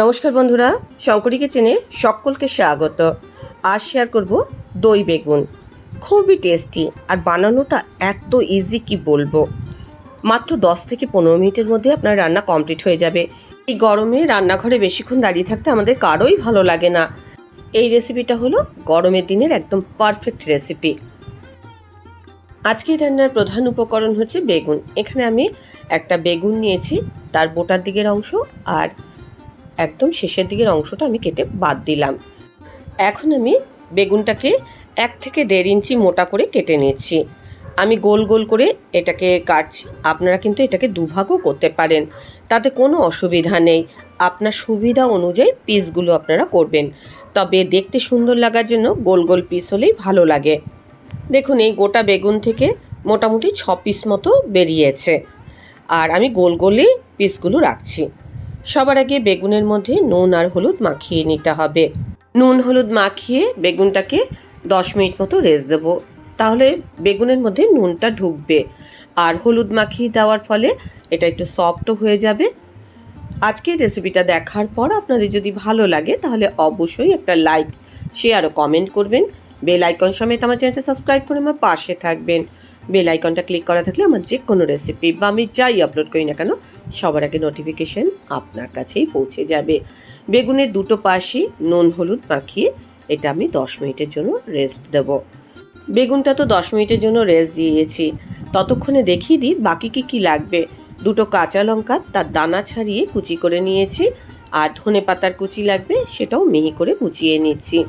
নমস্কার বন্ধুরা শঙ্করী কিচেনে সকলকে স্বাগত। আজ শেয়ার করব দই বেগুন। খুবই টেস্টি আর বানানোটা এত ইজি কি বলব? মাত্র দশ থেকে পনেরো মিনিটের মধ্যে আপনার রান্না কমপ্লিট হয়ে যাবে। এই গরমে রান্নাঘরে বেশিক্ষণ দাঁড়িয়ে থাকতে আমাদের কারোই ভালো লাগে না। এই রেসিপিটা হলো গরমের দিনের একদম পারফেক্ট রেসিপি আজকের রান্নার প্রধান উপকরণ হচ্ছে বেগুন। এখানে আমি একটা বেগুন নিয়েছি, তার বোটার দিকের অংশ আর একদম শেষের দিকের অংশটা আমি কেটে বাদ দিলাম। এখন আমি বেগুনটাকে এক থেকে দেড় ইঞ্চি মোটা করে কেটে নিচ্ছি আমি গোল গোল করে এটাকে কাটছি। আপনারা কিন্তু এটাকে দুভাগও করতে পারেন। তাতে কোনো অসুবিধা নেই। আপনার সুবিধা অনুযায়ী পিসগুলো আপনারা করবেন। তবে দেখতে সুন্দর লাগার জন্য গোল গোল পিস হলেই ভালো লাগে। দেখুন, এই গোটা বেগুন থেকে মোটামুটি ছ পিস মতো বেরিয়েছে। আর আমি গোল গোলে পিসগুলো রাখছি। সবার আগে বেগুনের মধ্যে নুন আর হলুদ মাখিয়ে নিতে হবে। নুন, হলুদ মাখিয়ে বেগুনটাকে দশ মিনিট মতো রেস্ট দেবো। তাহলে বেগুনের মধ্যে নুনটা ঢুকবে। আর হলুদ মাখিয়ে দেওয়ার ফলে এটা একটু সফটও হয়ে যাবে। আজকের রেসিপিটা দেখার পর আপনাদের যদি ভালো লাগে, তাহলে অবশ্যই একটা লাইক, শেয়ার ও কমেন্ট করবেন। বেল আইকন সমেত আমার চ্যানেলটা সাবস্ক্রাইব করে আমার পাশে থাকবেন। বেল আইকনটা ক্লিক করা থাকলে আমার যে কোনো রেসিপি বা আমি যাই আপলোড করি না কেন, সবার আগে নোটিফিকেশন আপনার কাছেই পৌঁছে যাবে। বেগুনের দুটো পাশই নুন, হলুদ মাখিয়ে এটা আমি দশ মিনিটের জন্য রেস্ট দেব। বেগুনটা তো দশ মিনিটের জন্য রেস্ট দিয়েছি। ততক্ষণে দেখিয়ে দিই বাকি কী কী লাগবে। দুটো কাঁচা লঙ্কা, তার দানা ছাড়িয়ে কুচি করে নিয়েছি। আর ধনে পাতার কুচি লাগবে, সেটাও মিহি করে কুচিয়ে নিচ্ছি।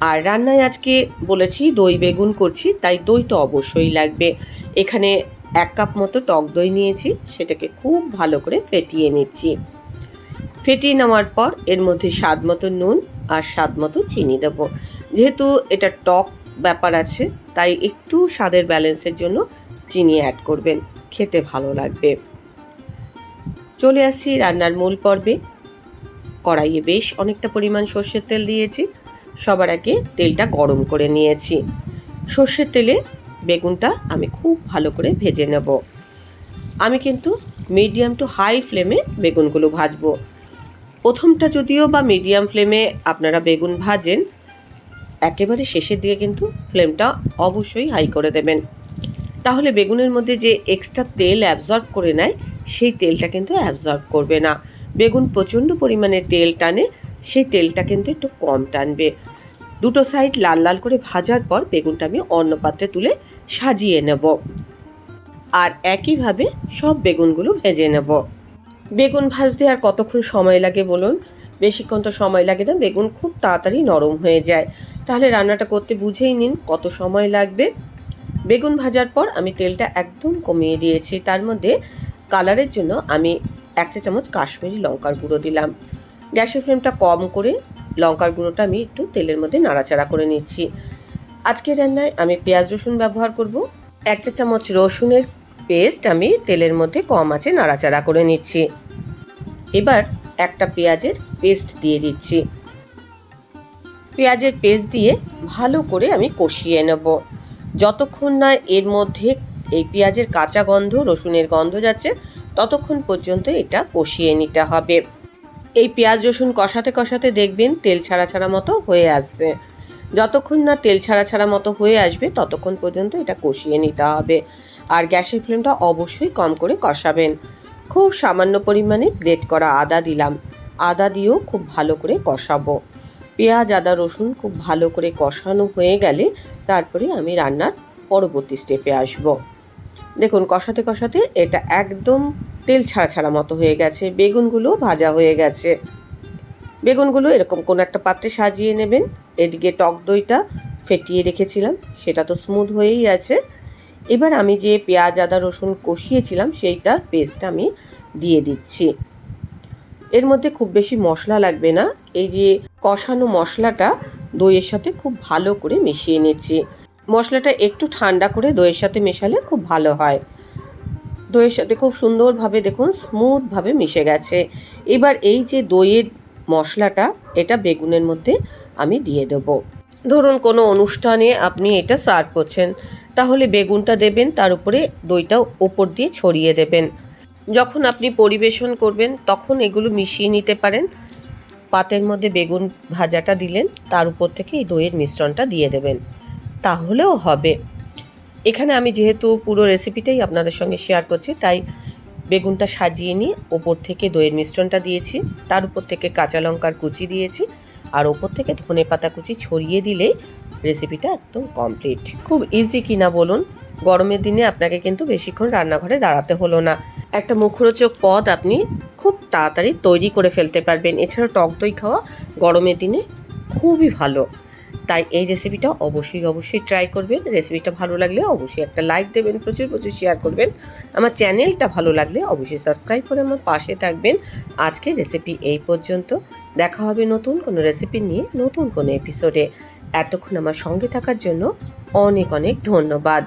আর রান্নায় আজকে বলেছি দই বেগুন করছি, তাই দই তো অবশ্যই লাগবে। এখানে এক কাপ মতো টক দই নিয়েছি, সেটাকে খুব ভালো করে ফেটিয়ে নিচ্ছি। ফেটিয়ে নেওয়ার পর এর মধ্যে স্বাদ মতো নুন আর স্বাদ মতো চিনি দেবো। যেহেতু এটা টক ব্যাপার আছে, তাই একটু স্বাদের ব্যালেন্সের জন্য চিনি অ্যাড করবেন, খেতে ভালো লাগবে। চলে আসছি রান্নার মূল পর্বে। কড়াইয়ে বেশ অনেকটা পরিমাণ সর্ষের তেল দিয়েছি সবার আগে তেলটা গরম করে নিয়েছি। সর্ষের তেলে বেগুনটা আমি খুব ভালো করে ভেজে নেব। আমি কিন্তু মিডিয়াম টু হাই ফ্লেমে বেগুনগুলো ভাজবো। প্রথমটা যদিও বা মিডিয়াম ফ্লেমে আপনারা বেগুন ভাজেন, একেবারে শেষের দিকে কিন্তু ফ্লেমটা অবশ্যই হাই করে দেবেন। তাহলে বেগুনের মধ্যে যে এক্সট্রা তেল অ্যাবজর্ব করে নেয়, সেই তেলটা কিন্তু অ্যাবজর্ব করবে না। বেগুন প্রচণ্ড পরিমাণে তেল টানে সেই তেলটা কিন্তু একটু কম টানবে। দুটো সাইড লাল লাল করে ভাজার পর বেগুনটা আমি অন্য পাত্রে তুলে সাজিয়ে নেব। আর একইভাবে সব বেগুনগুলো ভেজে নেব। বেগুন ভাজতে আর কতক্ষণ সময় লাগে বলুন? বেশিক্ষণ তো সময় লাগে না, বেগুন খুব তাড়াতাড়ি নরম হয়ে যায়। তাহলে রান্নাটা করতে বুঝেই নিন কত সময় লাগবে। বেগুন ভাজার পর আমি তেলটা একদম কমিয়ে দিয়েছি। তার মধ্যে কালারের জন্য আমি এক চামচ কাশ্মীরি লঙ্কার গুঁড়ো দিলাম। গ্যাসের ফ্লেমটা কম করে লঙ্কার গুঁড়োটা আমি একটু তেলের মধ্যে নাড়াচাড়া করে নিচ্ছি। আজকের রান্নায় আমি পেঁয়াজ রসুন ব্যবহার করব। এক চা চামচ রসুনের পেস্ট আমি তেলের মধ্যে কম আছে নাড়াচাড়া করে নিচ্ছি। এবার একটা পেঁয়াজের পেস্ট দিয়ে দিচ্ছি। পেঁয়াজের পেস্ট দিয়ে ভালো করে আমি কষিয়ে নেব। যতক্ষণ না এর মধ্যে এই পেঁয়াজের কাঁচা গন্ধ, রসুনের গন্ধ যাচ্ছে, ততক্ষণ পর্যন্ত এটা কষিয়ে নিতে হবে। এই পেঁয়াজ রসুন কষাতে কষাতে দেখবেন তেল ছাড়া ছাড়া মতো হয়ে আসছে। যতক্ষণ না তেল ছাড়া ছাড়া মতো হয়ে আসবে, ততক্ষণ পর্যন্ত এটা কষিয়ে নিতে হবে। আর গ্যাসের ফ্লেমটা অবশ্যই কম করে কষাবেন। খুব সামান্য পরিমাণে গ্রেট করা আদা দিলাম। আদা দিয়েও খুব ভালো করে কষাবো। পেঁয়াজ, আদা, রসুন খুব ভালো করে কষানো হয়ে গেলে তারপরে আমি রান্নার পরবর্তী স্টেপে আসব। দেখুন, কষাতে কষাতে এটা একদম তেল ছাড়া ছাড়া মতো হয়ে গেছে। বেগুনগুলো ভাজা হয়ে গেছে। বেগুনগুলো এরকম কোনো একটা পাত্রে সাজিয়ে নেবেন। এদিকে টক দইটা ফেটিয়ে রেখেছিলাম, সেটা তো স্মুথ হয়েই আছে। এবার আমি যে পেঁয়াজ, আদা, রসুন কষিয়েছিলাম সেইটার পেস্ট আমি দিয়ে দিচ্ছি। এর মধ্যে খুব বেশি মশলা লাগবে না। এই যে কষানো মশলাটা, দইয়ের সাথে খুব ভালো করে মিশিয়ে নিচ্ছি। মশলাটা একটু ঠান্ডা করে দইয়ের সাথে মেশালে খুব ভালো হয়। দইয়ের সাথে খুব সুন্দরভাবে দেখুন স্মুথভাবে মিশে গেছে। এবার এই যে দইয়ের মশলাটা, এটা বেগুনের মধ্যে আমি দিয়ে দেবো। ধরুন, কোনো অনুষ্ঠানে আপনি এটা সার্ভ করছেন, তাহলে বেগুনটা দেবেন, তার উপরে দইটা ওপর দিয়ে ছড়িয়ে দেবেন। যখন আপনি পরিবেশন করবেন, তখন এগুলো মিশিয়ে নিতে পারেন। পাতের মধ্যে বেগুন ভাজাটা দিলেন, তার উপর থেকে এই দইয়ের মিশ্রণটা দিয়ে দেবেন। তাহলেও হবে। এখানে আমি যেহেতু পুরো রেসিপিটাই আপনাদের সঙ্গে শেয়ার করছি, তাই বেগুনটা সাজিয়ে নিয়ে ওপর থেকে দইয়ের মিশ্রণটা দিয়েছি। তার উপর থেকে কাঁচা লঙ্কার কুচি দিয়েছি আর ওপর থেকে ধনে পাতা কুচি ছড়িয়ে দিলেই রেসিপিটা একদম কমপ্লিট খুব ইজি কিনা বলুন, গরমের দিনে আপনাকে কিন্তু বেশিক্ষণ রান্নাঘরে দাঁড়াতে হলো না। একটা মুখরোচক পদ আপনি খুব তাড়াতাড়ি তৈরি করে ফেলতে পারবেন। এছাড়া টক দই খাওয়া গরমের দিনে খুবই ভালো। তাই এই রেসিপিটা অবশ্যই অবশ্যই ট্রাই করবেন। রেসিপিটা ভালো লাগলে অবশ্যই একটা লাইক দেবেন, প্রচুর প্রচুর শেয়ার করবেন। আমার চ্যানেলটা ভালো লাগলে অবশ্যই সাবস্ক্রাইব করে আমার পাশে থাকবেন। আজকে রেসিপি এই পর্যন্ত। দেখা হবে নতুন কোনো রেসিপি নিয়ে নতুন কোনো এপিসোডে এতক্ষণ আমার সঙ্গে থাকার জন্য অনেক অনেক ধন্যবাদ।